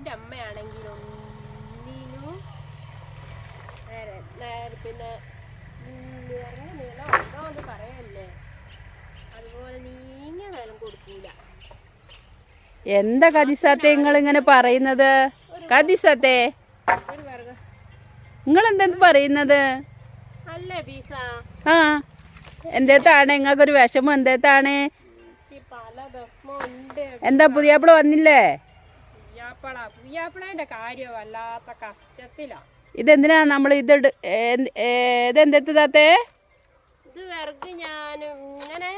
എന്റെ അമ്മയാണെങ്കിൽ ഒന്നിനും നേരെ നേരെ പിന്നെ നിറയെ നീളം ഉണ്ടോ എന്ന് പറയല്ലേ. അതുപോലെ നീങ്ങിയ നേരം കൊടുക്കൂല. എന്താ കതിസത്തെ നിങ്ങൾ ഇങ്ങനെ പറയുന്നത് കതിസത്തെ? നിങ്ങൾ എന്തെന്ന് പറയുന്നത്? ആ എന്തേത്താണ്? നിങ്ങൾക്കൊരു വിഷമം എന്തേത്താണ്? എന്താ പുതിയാപ്പിള വന്നില്ലേ? പുയ്യാപ്പള പുയ്യാപ്പളേന്റെ കാര്യം വല്ലാത്ത കഷ്ടത്തിലാ. ഇതെന്തിനാ നമ്മൾ ഇത് ഇതെന്തെത്താത്തേ ഇത് ഞാൻ ഇങ്ങനെ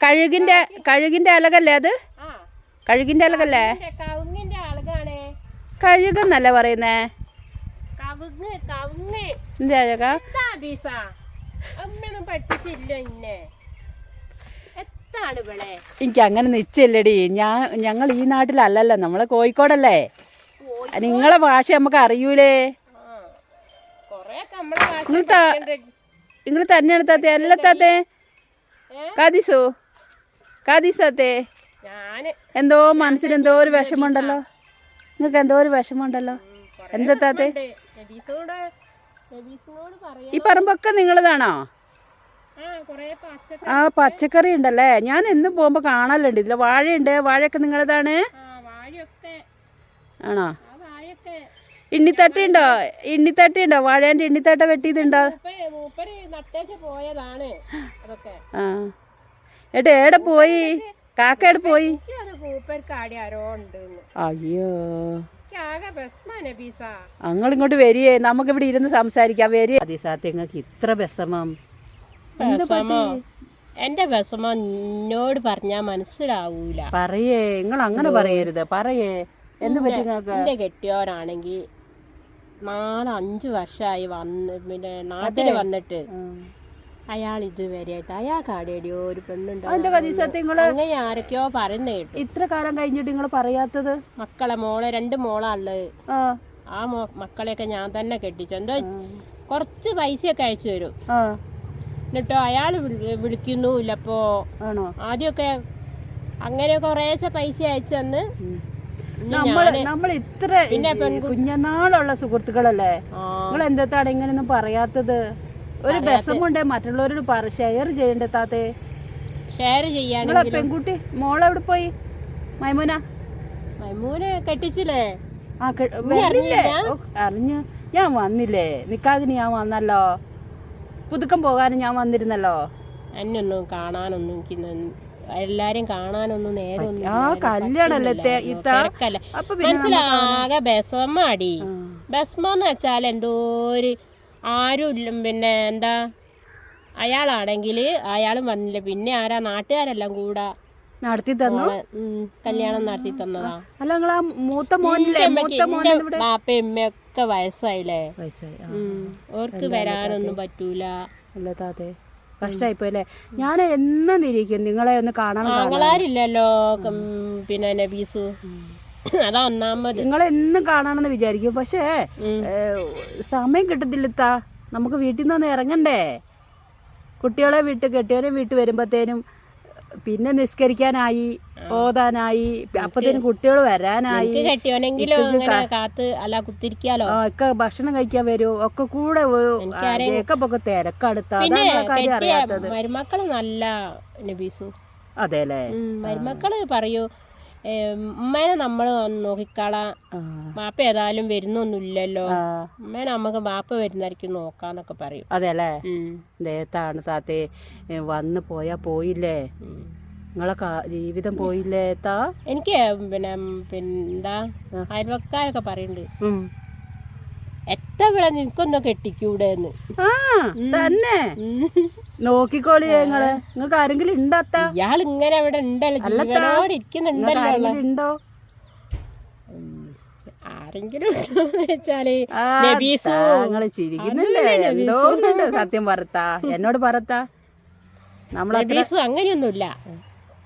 കഴുകിന്റെ കഴുകിന്റെ അലകല്ലേ അത്? കഴുകിന്റെ അലകല്ലേ? കവുങ്ങിന്റെ കഴുകെന്നല്ല പറയുന്നേ? കവുങ്ങ് കവുങ്ങ് എന്താ അഴക ഇന്നെ. എനിക്ക് അങ്ങനെ നിശ്ചയില്ലടി ഞാൻ ഞങ്ങൾ ഈ നാട്ടിലല്ലല്ലോ. നമ്മളെ കോഴിക്കോടല്ലേ? നിങ്ങളെ ഭാഷ നമുക്ക് അറിയൂലേ? നിങ്ങൾ തന്നെയാണ് താത്ത. അല്ല താത്തെ. കാതിസോ കാതിസാത്തെ എന്തോ മനസ്സിന് എന്തോ ഒരു വിഷമമുണ്ടല്ലോ. നിങ്ങൾക്ക് എന്തോ ഒരു വിഷമമുണ്ടല്ലോ. എന്താ താത്തേ? ഈ പറമ്പൊക്കെ നിങ്ങളതാണോ? ആ കൊറേ പച്ചക്ക ആ പച്ചക്കറി ഉണ്ടല്ലേ? ഞാൻ എന്നും പോകുമ്പോൾ കാണലുണ്ട് ഇതിൽ വാഴയുണ്ട്. വാഴയൊക്കെ നിങ്ങളതാണ്? ആണോ? ആ വാഴയൊക്കെ. വാഴേന്റെ ഇണ്ണിത്തട്ടി വെട്ടിയതുണ്ടോ? ആ. ഏട്ടാ ഏടെ പോയി? കാക്ക എവിടെ പോയി? അയ്യോ. അങ്ങളിങ്ങോട്ട് ഇങ്ങോട്ട് വരികയെ. നമുക്ക് ഇവിടെ ഇരുന്ന് സംസാരിക്കാം. വരിക. അതിസാത്ത് നിങ്ങൾക്ക് ഇത്ര വിഷമം. എന്റെ ബസമോ എന്നോട് പറഞ്ഞാ മനസ്സിലാവൂല. പറയേ നിങ്ങൾ അങ്ങനെ പറയരുത്. പറയേ. എന്ത് പറ്റി എന്റെ കെട്ടിയോരാണെങ്കി നാല് അഞ്ചു വർഷമായി വന്ന് പിന്നെ നാട്ടിൽ വന്നിട്ട് അയാൾ ഇതുവരെയായിട്ട് അയാൾക്ക് ആടെയോ ഒരു പെണ്ണുണ്ടോ? അങ്ങനെ ആരൊക്കെയോ പറയുന്ന കേട്ടു. ഇത്ര കാലം കഴിഞ്ഞിട്ട് നിങ്ങൾ പറയാത്തത്? മക്കളെ മോളെ രണ്ട് മോളാള്ളത് ആ. മക്കളെയൊക്കെ ഞാൻ തന്നെ കെട്ടിച്ചു. എന്തോ കുറച്ച് പൈസയൊക്കെ അയച്ചു തരും. എന്നിട്ടോ അയാൾ വിളിക്കുന്നുമില്ല അപ്പോ ആണോ? ആദ്യമൊക്കെ അങ്ങനെ കുറേശ്ശെ പൈസ അയച്ചു തന്ന് നമ്മൾ നമ്മൾ ഇത്ര കുഞ്ഞനാളുള്ള സുഹൃത്തുക്കളല്ലേ? നിങ്ങൾ എന്താണ് ഇങ്ങനെയൊന്നും പറയാത്തത്? ഒരു വിഷമുണ്ട് മറ്റുള്ളവരോട് പറ ഷെയർ ചെയ്യണ്ടേ താത്തേ? ഷെയർ ചെയ്യാൻ പെൺകുട്ടി മോളെ എവിടെ പോയി? മൈമൂന? മൈമൂന കെട്ടിച്ചില്ലേ? ആ അറിഞ്ഞു. ഞാൻ വന്നില്ലേ? നിക്കാകിന് ഞാൻ വന്നല്ലോ. പുതുക്കം പോകാനും ഞാൻ വന്നിരുന്നല്ലോ? എന്നൊന്നും കാണാനൊന്നും എല്ലാരും കാണാനൊന്നും നേരമൊന്നും ആ കല്യാണല്ലേ തിരക്കല്ല. മനസ്സിലാകെ ബസമാടി. ബസ്മെന്ന് വെച്ചാൽ എന്തോ ഒരു ആരും പിന്നെ എന്താ? അയാളാണെങ്കിൽ അയാളും വന്നില്ല. പിന്നെ ആരാ? നാട്ടുകാരെല്ലാം കൂടെ നടത്തി തന്നു. കല്യാണം നടത്തി തന്നതാ. അല്ല നിങ്ങൾ ആ മൂത്ത മോനില്ലേ മൂത്ത മോൻ എന്റെ ബാപ്പയും ഉമ്മയൊക്കെ വയസ്സായില്ലേ? വയസ്സായി ഓർക്ക് വരാനൊന്നും പറ്റൂല. അല്ല താത്തേ കഷ്ടായിപ്പോയി ഞാൻ എന്നും നിരീക്കും നിങ്ങളെ ഒന്ന് കാണാൻ. ആങ്ങളാരില്ലല്ലോ പിന്നെ നബീസു. അതാ ഒന്നാമത്. നിങ്ങൾ എന്നും കാണാണെന്ന് വിചാരിക്കും. പക്ഷേ സമയം കിട്ടത്തില്ലത്താ. നമുക്ക് വീട്ടിൽ നിന്ന് ഇറങ്ങണ്ടേ? കുട്ടികളെ വീട്ടിൽ കെട്ടിയവരെ വീട്ടിൽ വരുമ്പോഴത്തേനും പിന്നെ നിസ്കരിക്കാനായി ഓതാനായി അപ്പത്തേനും കുട്ടികൾ വരാനായി. കാത്ത് അല്ല കുത്തിരിക്കാലോ? ഒക്കെ ഭക്ഷണം കഴിക്കാൻ വരും. ഒക്കെ കൂടെ തിരക്കടുത്ത നിങ്ങളെ കാര്യം കെട്ടിയ അറിയാത്തത്. മരുമക്കൾ നല്ല നബീസു. അതെല്ലേ ഉം, മരുമക്കൾ പറയൂ ഉമ്മേനെ നമ്മൾ നോക്കിക്കളാം ബാപ്പ ഏതായാലും വരുന്നൊന്നുമില്ലല്ലോ. ഉമ്മേനെ നമുക്ക് ബാപ്പ വരുന്നായിരിക്കും നോക്കാന്നൊക്കെ പറയും. അതെല്ലേ ദേഹത്താണ് ദേത്താണ് താത്തേ. വന്ന് പോയാ പോയില്ലേ. നിങ്ങളെ ജീവിതം പോയില്ലേ താ? എനിക്ക് പിന്നെ പിന്നെന്താ? അയൽവക്കാരൊക്കെ പറയുന്നുണ്ട് എത്ര വിള നിനക്കൊന്നും കെട്ടിക്കൂടെ എന്ന് ആ തന്നെ. നോക്കിക്കോളി നിങ്ങൾ നിങ്ങൾക്ക് ആരെങ്കിലും ഉണ്ടത്ത ഇയാൾ ഇങ്ങനെ അവിടെ ഉണ്ടല്ലോ ഇരിക്കുന്നുണ്ടല്ലോ ഉണ്ടോ? ആരെങ്കിലും ഉണ്ടോന്ന് വെച്ചാൽ ആ, നബീസു. നിങ്ങൾ ചിരിക്കുന്നില്ലേ? എന്തോ സത്യം പറത്താ. എന്നോട് പറത്താ നമ്മളത്ര നബീസു അങ്ങനെയൊന്നുമില്ല.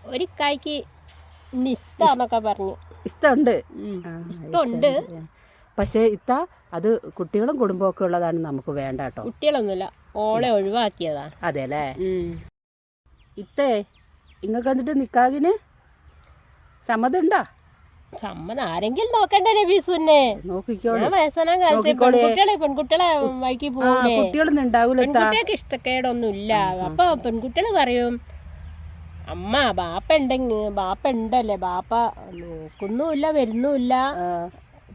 ഒരു കായ്ക്ക് നിസ്താന്നൊക്കെ പറഞ്ഞു. ഇഷ്ടമുണ്ട്. ഇഷ്ടമുണ്ട്. പക്ഷേ ഇത്ത അത് കുട്ടികളും കുടുംബവും ഒക്കെ ഉള്ളതാണ് നമുക്ക് വേണ്ട കേട്ടോ. കുട്ടികളൊന്നുമില്ല. ഓളെ ഒഴിവാക്കിയതാ. അതെ അല്ലേ ഇത്തേ ഇങ്ങക്ക് എന്നിട്ട് നിക്കാകിന് സമ്മതം ഉണ്ടോ സമ്മതം ആരെങ്കിലും നോക്കണ്ടേ നബീസുന്നെ. പെൺകുട്ടികളെ പെൺകുട്ടികളെ വൈകി പോകൂലേ പെൺകുട്ടികൾക്ക് ഇഷ്ടക്കേടൊന്നും ഇല്ല അപ്പൊ പെൺകുട്ടികൾ പറയും അമ്മ ബാപ്പ ഉണ്ടെങ്കിൽ ബാപ്പ ഉണ്ടല്ലേ? ബാപ്പ നോക്കുന്നുമില്ല വരുന്നുമില്ല.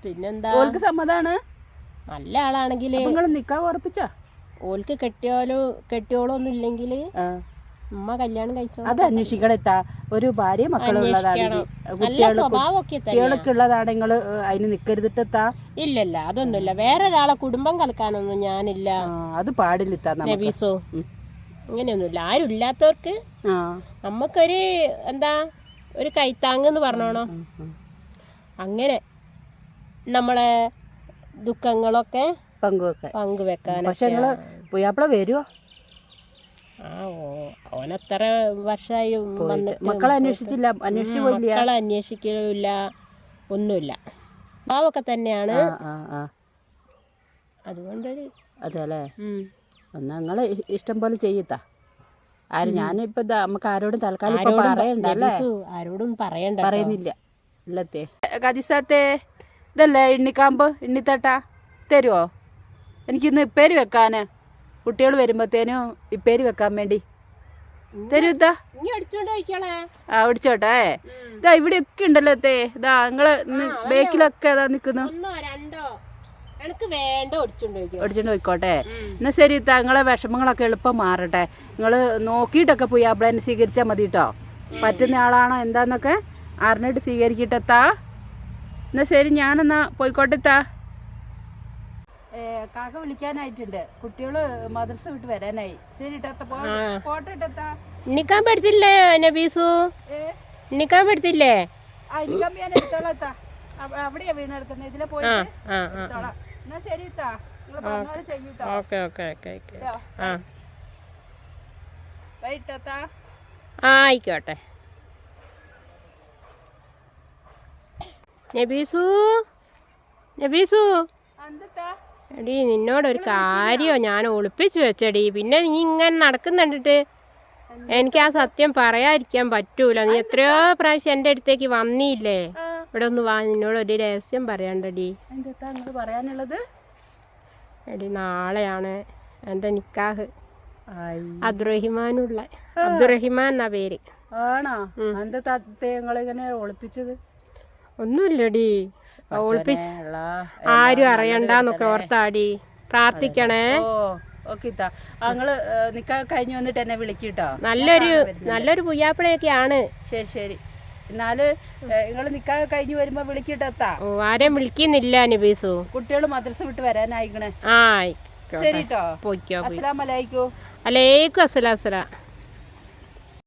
പിന്നെന്താ? ഓൾക്ക് സമ്മതാണ്? നല്ല ആളാണെങ്കിൽ നിങ്ങൾ നിക്കാ ഉറപ്പിച്ചാ? ഓൾക്ക് കെട്ടിയോലോ കെട്ടിയോളൊന്നും ഇല്ലെങ്കിൽ ഉമ്മ കല്യാണം കഴിച്ചോ അത് അന്വേഷിക്കണെത്താ ഒരു ഭാര്യ മക്കളുള്ളതാണ് നല്ല കുട്ടികൾ സ്വഭാവമൊക്കെ തന്നെ കുട്ടികളൊക്കെ ഉള്ളതാണ് നിങ്ങൾ അതിന് നിക്കരുതിട്ടെത്താ? ഇല്ലല്ല അതൊന്നുമില്ല. വേറൊരാളെ കുടുംബം കലക്കാനൊന്നും ഞാനില്ല. അത് പാടില്ല നബീസോ അങ്ങനെയൊന്നുമില്ല ആരും ഇല്ലാത്തവർക്ക് നമ്മക്കൊരു നമുക്കൊരു എന്താ ഒരു കൈത്താങ് എന്ന് പറഞ്ഞോണോ. അങ്ങനെ നമ്മളെ ദുഃഖങ്ങളൊക്കെ പങ്കുവെക്കാൻ. പങ്കുവെക്കാൻ പക്ഷെ നിങ്ങൾ പുയ്യാപ്പിള വരുമോ ആ ഓ ഓനത്ര വർഷമായി വന്നിട്ട് മക്കളെ അന്വേഷിച്ചില്ല? അന്വേഷിച്ചു പോയില്ല മക്കളെ അന്വേഷിക്കില്ല ഒന്നുമില്ല. പാവൊക്കെ തന്നെയാണ്. അതുകൊണ്ട് അതെ അല്ലേ. എന്നാ നിങ്ങൾ ഇഷ്ടം പോലെ ചെയ്യത്താ. ആര് ഞാനിപ്പോ ഇതാ നമുക്ക് ആരോടും തൽക്കാലം ഇപ്പൊ ആരോടും പറയണ്ടല്ലേ ആരോടും പറയണ്ട പറയുന്നില്ല. ഇല്ലത്തെ. കതിസാത്തെ ഇതല്ലേ എണ്ണിക്കാമ്പ്? എണ്ണിത്തട്ട? തരുമോ എനിക്കിന്ന് ഇപ്പേര് വെക്കാൻ കുട്ടികൾ വരുമ്പോഴത്തേനും ഇപ്പേര് വെക്കാൻ വേണ്ടി. തരൂ ഇതാ. ഇവിടെ ഒക്കെ പോയിക്കോളെ. ആ പിടിച്ചോട്ടെ ഇതാ ഇവിടെയൊക്കെ ഉണ്ടല്ലോ തേ ഇതാ നിങ്ങൾ ബേക്കിലൊക്കെ ഇതാ നിക്കുന്നു? ഒടിച്ചോണ്ട് പോയിക്കോട്ടെ. എന്നാ ശരി ഇത്താ നിങ്ങളെ വിഷമങ്ങളൊക്കെ എളുപ്പം മാറട്ടെ. നിങ്ങൾ നോക്കിയിട്ടൊക്കെ പോയി അബ്ളേനെ സ്വീകരിച്ചാൽ മതി കേട്ടോ പറ്റുന്ന ആളാണോ എന്താന്നൊക്കെ അറിഞ്ഞിട്ട് സ്വീകരിക്കട്ടെത്താ എന്നാ ശരി ഞാനെന്നാ പോയിക്കോട്ടെത്താ. കാക്ക വിളിക്കാനായിട്ടുണ്ട്. കുട്ടികൾ മദ്രസ വിട്ട് വരാനായി. ശരി പോട്ടെ ബീസു പറ്റത്തില്ലേ നബീസു? എണ്ണിക്കാൻ പറ്റത്തില്ലേ ഞാൻ എടുത്തോളാം അവിടെയാ വീണെടുക്കുന്നത് ഇതിലെ പോയി ആ ആ ആ എടുത്തോളാം. എന്നാ ശരി നിങ്ങൾ പറഞ്ഞ പോലെ ചെയ്യൂട്ടോ ഓക്കെ ഓക്കെ ഓക്കെ ഓക്കെ. കേട്ടോ ആ. വൈകിട്ടെത്താ ആ ആയിക്കോട്ടെ. നബീസു നബീസു എടി നിന്നോടൊരു കാര്യോ ഞാൻ ഒളിപ്പിച്ചു വെച്ചടി. പിന്നെ നീ ഇങ്ങനെ നടക്കുന്നുണ്ടിട്ട് എനിക്ക് ആ സത്യം പറയാതിരിക്കാൻ പറ്റൂല. നീ എത്രയോ പ്രാവശ്യം എന്റെ അടുത്തേക്ക് വന്നില്ലേ? ഇവിടെ ഒന്ന് വാ നിന്നോട് ഒരു രഹസ്യം പറയണ്ടടി പറയാനുള്ളത്? എടി നാളെയാണ് എന്റെ നിക്കാഹ്. അബ്ദുറഹിമാനുള്ള. അബ്ദുറഹിമാൻ എന്നാ പേര്. ആണോ? എന്താ തത്തേ ഇങ്ങനെ ഒളിപ്പിച്ചത്? ഒന്നുമില്ലടി. ഒളിപ്പിച്ച് ആരും അറിയണ്ടെന്നൊക്കെ ഓർത്താടി. പ്രാർത്ഥിക്കണേ. ഇത്താ. നിക്കാ കഴിഞ്ഞു വന്നിട്ട് എന്നെ വിളിക്കിട്ടോ. നല്ലൊരു നല്ലൊരു പുയ്യാപ്പിളയൊക്കെയാണ്. ശരി ശരി. എന്നാൽ നിങ്ങൾ നിക്കാ കഴിഞ്ഞു വരുമ്പോ വിളിക്കിട്ടെത്താ ഓ ആരെയും വിളിക്കുന്നില്ല നബീസു കുട്ടികൾ മദ്രസ വിട്ട് വരാനായിക്കണേ. ആ ആയിക്കോട്ടെ. ശരി കേട്ടോ പോയിക്കോ. പോയി അസ്സലാമലൈക്കും. അലേക്കും അസ്സലാം അസ്സലാം.